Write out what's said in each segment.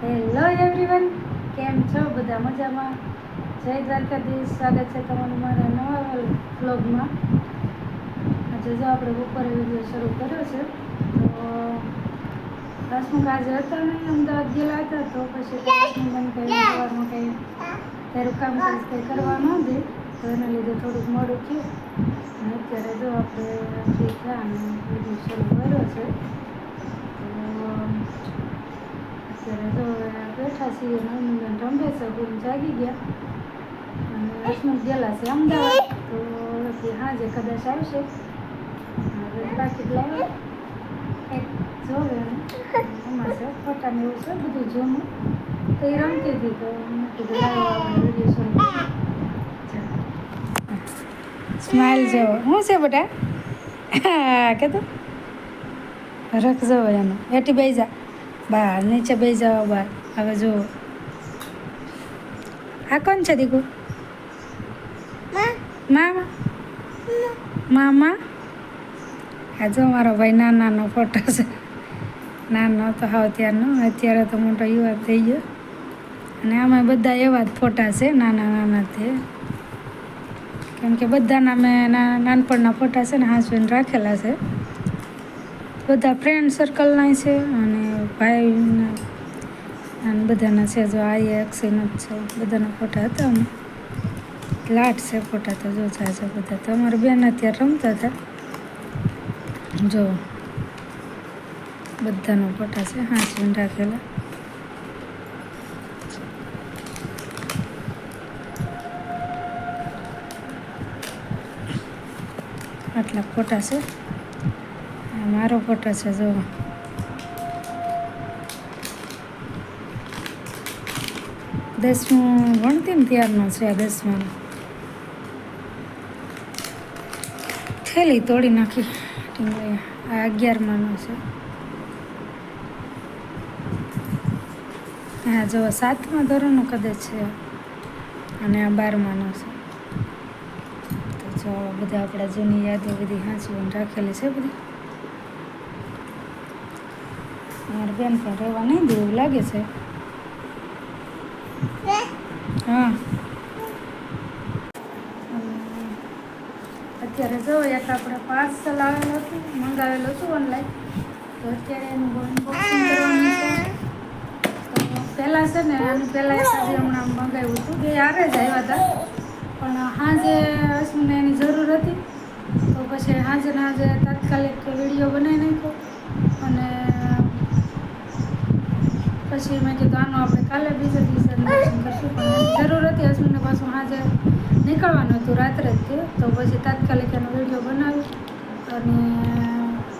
Hello everyone કેમ છો? બધા મજામાં? જય દ્વારકાધીશ. સ્વાગત છે તમારું મારા નવા વ્લોગમાં. આજે જો આપણે બપોરે વીડિયો શરૂ કર્યો છે, તો હસમુખ આજે હતા નહીં, અમદાવાદ ગયેલા હતા, તો પછી હસમુખ કંઈ સવારમાં કંઈ તારું કામ કાજ કંઈ કરવા ન દે તો એના લીધે થોડુંક મોડું થયું. અત્યારે જો આપણે ફ્રી થયા અને વીડિયો શરૂ કર્યો છે, તો અત્યારે જો બેઠા છીએ નંદન રમે છે ગુરુ જાગી ગયા. અને હસમુખ ગયેલા છે અમદાવાદ, તો હવેથી સાંજે કદાચ આવશે. બાકી લાવે જોવે એમાં છે, ફોટા ને એવું છે, બધું જૂનું તો એ રમતી હતી, તો કીધું, લાવો વીડિયો સ્માઇલ જેવો. શું છે બેટા? કે તું રખ જવો એનો. એટી બેસા બહાર નીચે બેસી જાઓ બહાર હવે જો આ કોણ છે દીકુ? મામા? મામા? આ જો મારો ભાઈ નાનાનો ફોટો છે. નાનો તો હાવ ત્યારનો. અત્યારે તો મોટો યુવા થઈ ગયો. અને આમાં બધા એવા જ ફોટા છે નાના નાના તે. કેમ કે બધાના મેં નાનપણના ફોટા છે ને હાંસવીને રાખેલા છે. બધા ફ્રેન્ડ સર્કલના છે અને ભાઈના અને બધાના છે જો આ એક્સિનો જ છે. બધાના ફોટા હતા અમે. લાટ છે ફોટા તો જો છે બધા. તો અમારા બેન અત્યારે રમતા હતા. જો બધાનો ફોટા છે. હાંસવીને રાખેલા. આટલા ફોટા છે. મારો ફોટો છે જો દસમું ભણતી ને ત્યારનો છે આ દસમાનો થેલી તોડી નાખી. આ અગિયારમાંનો છે. હા જો સાતમા ધોરણનો કદાચ છે. અને આ બારમાનો છે. તો જો બધા આપણા જૂની યાદો બધી હાંચવીને રાખેલી છે બધી. મારી બેન રહેવા નહીં દેવું લાગે છે. હા. અત્યારે જો, એક આપણે પાર્સલ આવેલું હતું મંગાવેલું હતું ઓનલાઈન તો અત્યારે એનું અનબોક્સિંગ કરવાનું પહેલાં છે ને, આનું પહેલાં એક આજે હમણાં મંગાવ્યું હતું બે આવે જ આવ્યા હતા પણ સાંજે અશ્વિને એની જરૂર હતી. તો પછી સાંજે ને સાંજે તાત્કાલિક વીડિયો બનાવી નાખ્યો. અને પછી મેં કીધું, આનું આપણે કાલે બીજા દિવસે અનબોક્સિંગ કરશું. જરૂર હતી અશ્વિનને પાછું આજે નીકળવાનું હતું રાત્રે જ તે. તો પછી તાત્કાલિક એનો વીડિયો બનાવ્યો અને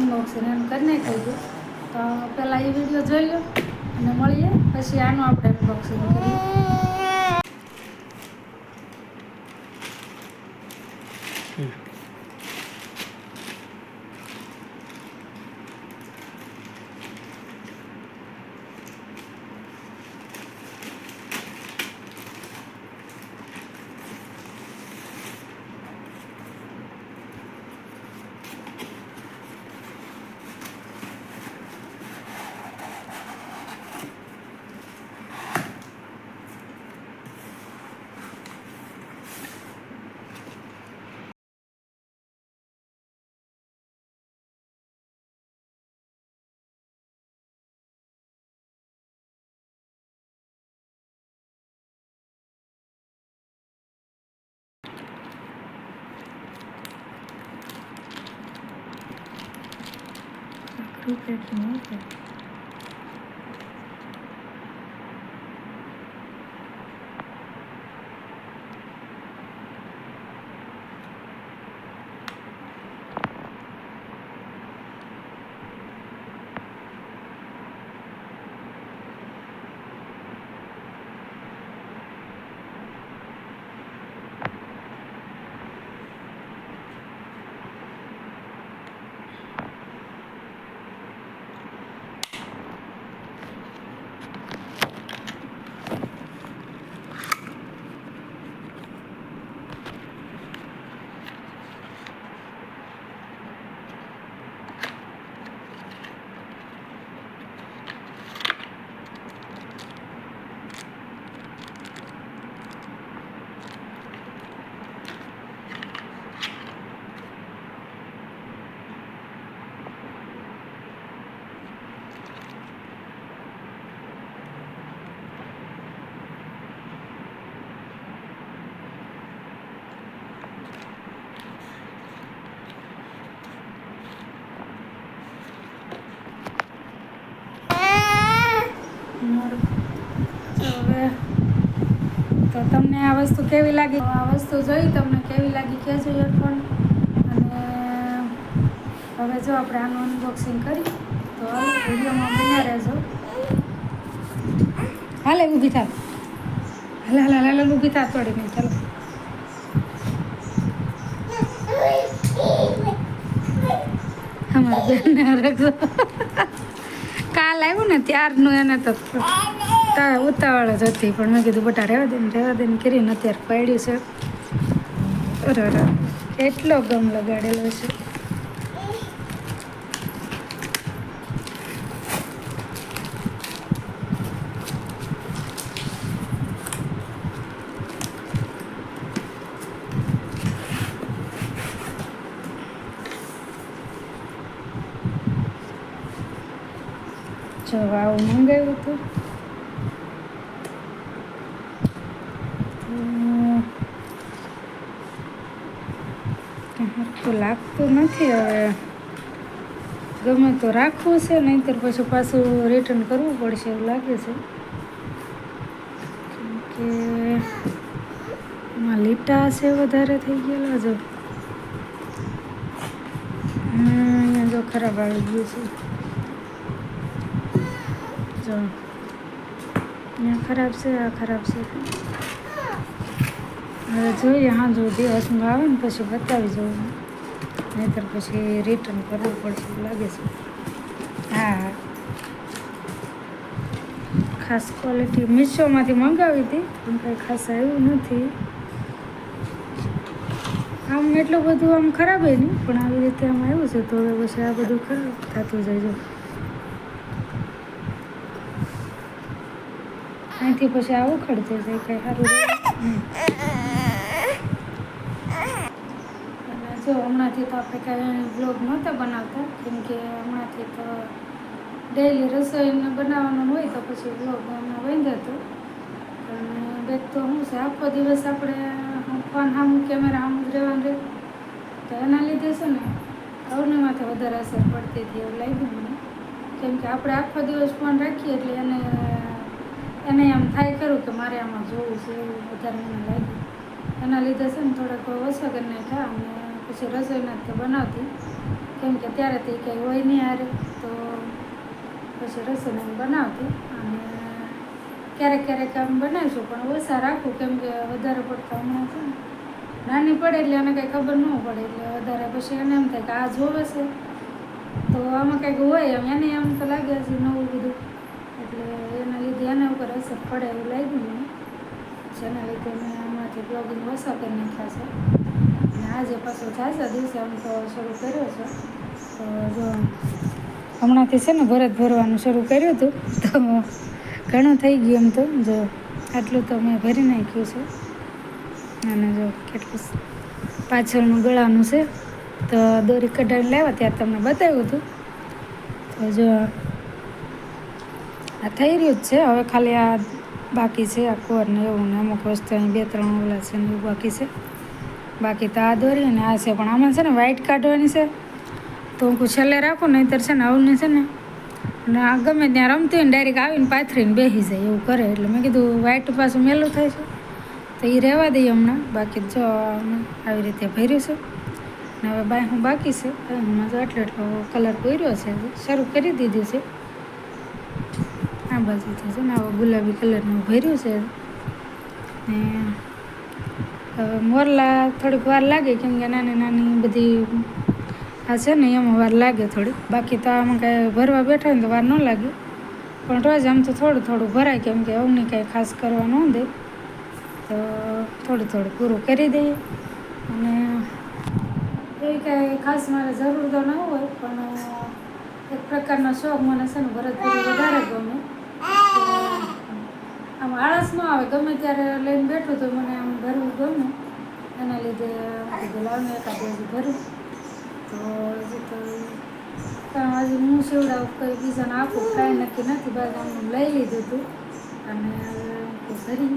અનબોક્સિંગ એમ કરી નાખ્યું હતું તો પહેલાં એ વીડિયો જોઈ લો અને મળીએ. પછી આનું આપણે અનબોક્સિંગ કરીએ. ક્રિકેટનું છે મારું હવે તો તમને આ વસ્તુ કેવી લાગી? આ વસ્તુ જોઈ તમને કેવી લાગી કહેજો ઇયરફોન અને હવે જો આપણે આનું અનબોક્સિંગ કરી, તો વિડીયોમાં બન્યા રહેજો. હાલે, ઊભી થાવ. હાલે હાલે હાલે ઊભી થા થોડી મિનિટ ચાલો અમારા બેનને રાખજો. કાલ આવ્યું ને ત્યારનું એને તો તા ઉતાવળ જ હતી, પણ મેં કીધું બટા રહેવા દે ને રહેવા દે કરીને અત્યારે પડ્યું છે. અરે એટલો ગમ લગાડેલો છે. જો આવું મંગાવ્યું હતું. તો લાગતું નથી હવે. ગમે તો રાખવું છે, નહીંતર પછી પાછું રિટર્ન કરવું પડશે એવું લાગે છે. કે એમાં લીટા છે વધારે થઈ ગયેલા જો. અહીંયા જો ખરાબ આવી ગયું છે. જો. અહીંયા ખરાબ છે, આ ખરાબ છે. હવે જોઈએ, હા, જો દિવસમાં આવે ને પછી બતાવી જવું. નહીંતર પછી રિટર્ન કરવું પડશે લાગે છે. હા ખાસ ક્વોલિટી મીશોમાંથી મંગાવી હતી, પણ કંઈ ખાસ આવ્યું નથી. આમ એટલું બધું આમ ખરાબ નહીં, પણ આવી રીતે આમ આવ્યું છે, તો હવે પછી આ બધું ખરાબ થતું જાય જો અહીંથી પછી આ ખડતું જાય, કંઈ સારું રહે નહીં. અને જો હમણાંથી તો આપણે કાંઈ બ્લોગ નહોતા બનાવતા. કેમ કે હમણાંથી તો ડેઈલી રસોઈને બનાવવાનું હોય તો પછી બ્લોગ હમણાં બંધ હતો. પણ બેગ તો શું છે, આખો દિવસ આપણે ફોન સામું કેમેરા સામું જ રહેવાનું રહે તો એના લીધે છે ને અરુણિમાથી વધારે અસર પડતી હતી એવું લાગ્યું મને. કેમ કે આપણે આખો દિવસ ફોન રાખીએ એટલે એને એને એમ થાય ખરું કે મારે આમાં જોવું છે એવું વધારે મને લાગ્યું. એના લીધે છે ને થોડાક ઓછા કરી નાખ્યા અને પછી રસોઈના તો બનાવતી. કેમ કે ત્યારે તે કંઈ હોય નહીં હારે, તો પછી રસોઈને બનાવતી. અને ક્યારેક ક્યારેક આમ બનાવીશું, પણ ઓછા રાખું, કેમ કે વધારે પડતા હમણાં છે ને. નાની પડે એટલે એને કંઈ ખબર ન પડે, એટલે વધારે પછી એને એમ થાય કે આ જોવે છે. તો આમાં કંઈક હોય એમ, એને એમ તો લાગે છે નવું બધું. એટલે એના લીધે એના ઉપર અસર પડે એવું લાગ્યું જેના લીધે મેં આમાંથી બ્લોગિંગ ઓછા કરી નાખ્યા છે. આજે પાછો ઝાઝા દિવસે આમ તો શરૂ કર્યો છે, તો જો હમણાંથી છે ને ભરત ભરવાનું શરૂ કર્યું હતું, તો ઘણું થઈ ગયું એમ તો, જો આટલું તો મેં ભરી નાખ્યું છે. અને જો કેટલું પાછળનું ગળાનું છે, તો દોરી કઢાવીને લાવ્યા ત્યાં તમને બતાવ્યું હતું. તો જો આ થઈ રહ્યું જ છે, હવે ખાલી આ બાકી છે, આ કોર ને એવું ને અમુક વસ્તુ અહીં બે ત્રણ ઓલા છે ને એવું બાકી છે. બાકી તો આ દોરી અને આ છે. પણ આમાં છે ને વ્હાઈટ કાઢવાની છે. તો હું છેલ્લે રાખું, નહીંતર છે ને આવું છે ને. અને આ ગમે ત્યાં રમતી હોય ને ડાયરેક્ટ આવીને પાથરીને બેસી જાય, એવું કરે. એટલે મેં કીધું વ્હાઈટ પાછું મેલું થાય છે. તો એ રહેવા દઈએ હમણાં. બાકી જો આવી રીતે ભર્યું છે. ને હવે બાય હું બાકી છે. હમણાં તો એટલો એટલો કલર પૂર્યો છે. શરૂ કરી દીધું છે. આ બાજુથી છે ને આવો ગુલાબી કલરનું ભર્યું છે. ને હવે મોરલા થોડીક વાર લાગે, કેમ કે નાની નાની બધી આ છે ને, એમાં વાર લાગે થોડીક. બાકી તો આમાં કાંઈ ભરવા બેઠા ને તો વાર ન લાગે. પણ રોજ આમ તો થોડું થોડું ભરાય, કેમ કે અમને કાંઈ ખાસ કરવા ન દે. તો થોડું થોડું પૂરું કરી દઈએ. અને એવી કાંઈ ખાસ મારે જરૂર તો ન હોય, પણ એક પ્રકારનો શોખ મને છે ને ભરતપુરી પૂરું વધારે ગમે. આમ આળસ ન આવે, ગમે ત્યારે લઈને બેઠું તો મને ભરવું ગમે એના લીધે લાવને એકાદ બાજુ ભરું તો હજી તો પણ હજી હું સેવડાવું કંઈ બીજાને આપું કાંઈ નક્કી નથી, બસ આમ લઈ લીધું હતું અને હવે ભરી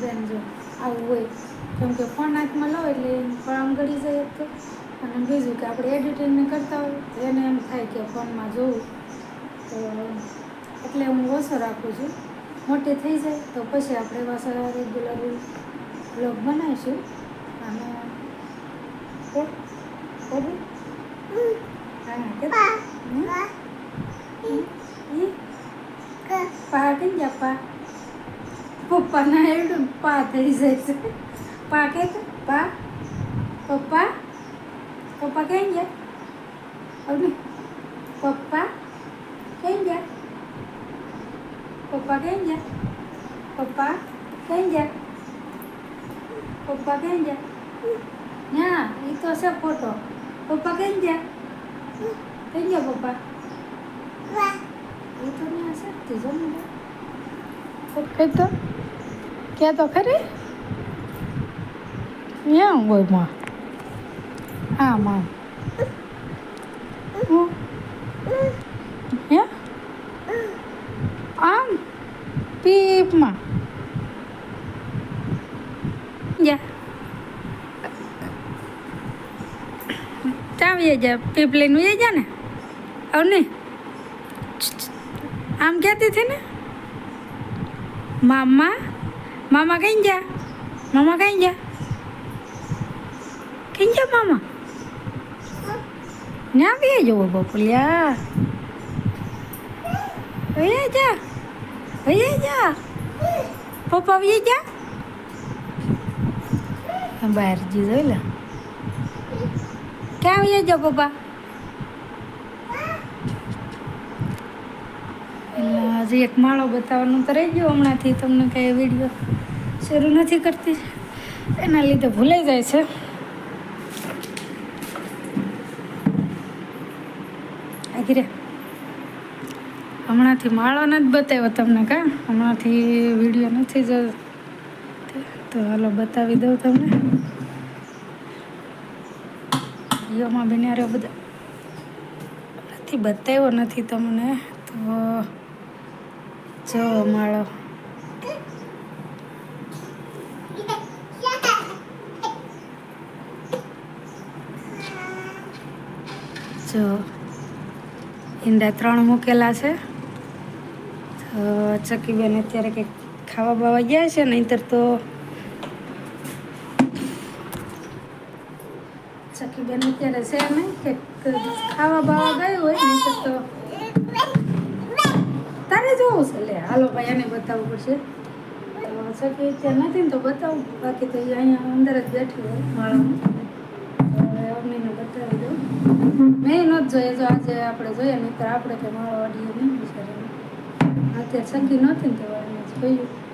બેન જો આવું હોય, કેમ કે ફોન હાથમાં લો એટલે પણ આમ ગળી જાય તો. અને બીજું કે આપણે એડિટિંગને કરતા હોય એને એમ થાય કે ફોનમાં જોવું. તો એટલે હું ઓછો રાખું છું. મોટી થઈ જાય તો પછી આપણે પાછા રેગ્યુલર બ્લોગ બનાવીશું અને કે ઓબી? હા કે હમ? ઈ? પા કઈ ગયા પા પપ્પાના એવડું પા થઈ જાય છે પા કે તો? પા પપ્પા પપ્પા કઈ ગયા અવની પપ્પા કઈ ગયા પપ્પા કઈ ગયા પપ્પા કઈ ગયા પપ્પા કઈ ગયા ના એ તો છે ફોટો પપ્પા કઈ ગયા કઈ ગયા પપ્પા એ તો નહીં હશે તે જો ને કઈ તો ક્યાં તો ખરી ક્યાં હોયમાં હા માં હું હે આમ પીપમાં જા વે જા પીપ લઈને વે જા ને આવ ને આમ કહેતી હતી ને મામા મામા કઈ જા મામા કઈ જા કઈ જા મામા ના બે જવો બપુલિયા વયા જા વયા જા પપ્પા વયા ગયા બહાર જી જોઈ લે ક્યાં વયા જા પપ્પા હજી એક માળો બતાવવાનું તો રહી ગયો હમણાંથી તમને કાંઈ વીડિયો શરૂ નથી કરતી એના લીધે ભૂલાઈ જાય છે આગી રે હમણાંથી માળો નથી બતાવ્યો તમને કા? હમણાંથી વીડિયો નથી જો તો હાલો બતાવી દઉં તમને. વિડીયોમાં બિનાર્યો બધા. નથી બતાવ્યો નથી તમને. તો જો માળો. જો ઈંડા ત્રણ મૂકેલા છે. ચકીબેન અત્યારે કંઈક ખાવા બાવા ગયા છે, નહીંતર તો ચકીબેન અત્યારે છે નહીં કંઈક ખાવા બાવા ગયું હોય, નહીંતર તો તારે જોવું છે. લે, હાલો ભાઈ એને બતાવવું પડશે. ચકી અત્યારે નથી ને તો બતાવું. બાકી તો અહીંયા અંદર જ બેઠી હોય, માળામાં. અમ્મીને બતાવી મેં નથી જોઈએ જો આજે આપણે જોઈએ નહીં તો આપણે કે માળો અડીએ નહીં. અત્યારે સખી નહોતી ને તો જોયું